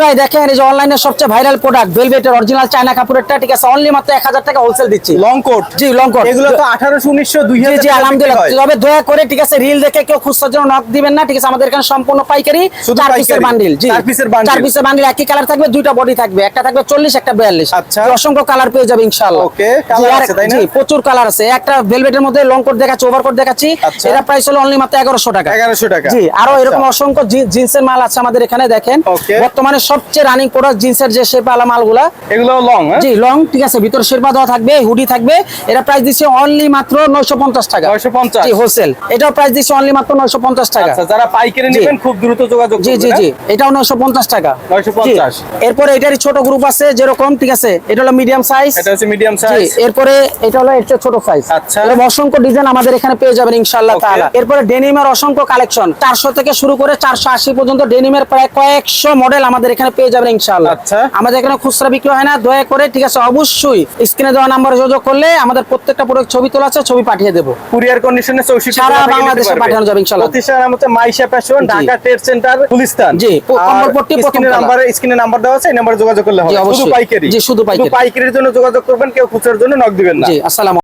ভাই দেখেন এই যে অনলাইনে সবচেয়ে ভাইরাল প্রোডাক্ট ভেলভেটের অরিজিনাল চায়না কাপড়েরটা ঠিক আছে অনলি মাত্র এক হাজার টাকা হোলসেল দিচ্ছি। লং কোট জি লং কোট এগুলো তো আঠারোশো উনিশশো দুই জি জি হাজার আলহামদুলিল্লাহ। তবে দয়া করে ঠিক আছে রিল দেখে কেউ খুচরার জন্য নক দিবেন না ঠিক আছে আমাদের এখানে সম্পূর্ণ পাইকারি চার পিসের বান্ডিল জি। চার পিসের bundle? চার পিসের বান্ডিল একই কালার থাকবে দুইটা বডি থাকবে একটা থাকবে চল্লিশ একটা বিয়াল্লিশ। আচ্ছা। অসংখ্য কালার পেয়ে যাবে ইনশাআল্লাহ। colour আর- আছে, তাই না? জি প্রচুর কালার আছে। একটা ভেলভেটের মধ্যে লং কোট দেখাচ্ছি ওভার কোট দেখাচ্ছি আচ্ছা। এটা প্রাইস হলো অনলি মাত্র এগারোশো টাকা। এগারোশো টাকা। জি আরও আচ্ছা। এরকম অসংখ্য জিন্সের মাল আছে আমাদের এখানে দেখেন. বর্তমানে সবচেয়ে রানিং প্রোডাক্ট জিন্সের যে শেপালা মালগুলা এগুলো লং জি লং ঠিক আছে ভিতরে শেরপা দেওয়া থাকবে হুডি থাকবে এটা প্রাইস দিচ্ছে অনলি মাত্র নয়শো পঞ্চাশ টাকা। 950 জি হোলসেল এটাও প্রাইস দিচ্ছে অনলি মাত্র নয়শো পঞ্চাশ টাকা। আচ্ছা যারা পাইকারি নেবেন খুব দ্রুত যোগাযোগ জি জি জি হ্যাঁ? এটাও নয়শো পঞ্চাশ টাকা। 950 জি। এরপরে এটারই ছোট গ্রুপ আছে যেরকম ঠিক আছে এটা হলো মিডিয়াম সাইজ এটা হচ্ছে মিডিয়াম জি সাইজ এরপরে এটা হলো একটা ছোট সাইজ আচ্ছা। এরকম অসংখ্য ডিজাইন আমাদের এখানে পেয়ে যাবেন ইনশাআল্লাহ. তাআলা। এরপরে ডেনিমের অসংখ্য কালেকশন চারশো থেকে শুরু করে চারশো আশি পর্যন্ত ডেনিমের প্রায় কয়েকশো মডেল আমাদের এখানে পেয়ে যাবেন ইনশাআল্লাহ। আচ্ছা। আমাদের এখানে খুচরা বিক্রি হয় না দয়া করে ঠিক আছে অবশ্যই স্ক্রিনে দেওয়া নাম্বারে যোগাযোগ করলে আমাদের প্রত্যেকটা প্রোডাক্ট ছবি তোলা আছে ছবি পাঠিয়ে দেবো। কুরিয়ার কন্ডিশনে চৌষট্টি সারা বাংলাদেশে পাঠানো যাবে ইনশাআল্লাহ। প্রতিষ্ঠানের হচ্ছে Maisha fashion Dhaka trade centre Gulistan. জি, প্রথম স্ক্রিনে নাম্বারে স্ক্রিনে নাম্বার দেওয়া আছে এই নাম্বারে যোগাযোগ করলে হবে। শুধু। পাইকারি। জি, শুধু পাইকারি। পাইকারির জন্য যোগাযোগ করবেন কেউ খুচরার জন্য নক দিবেন না। জি আসসালাম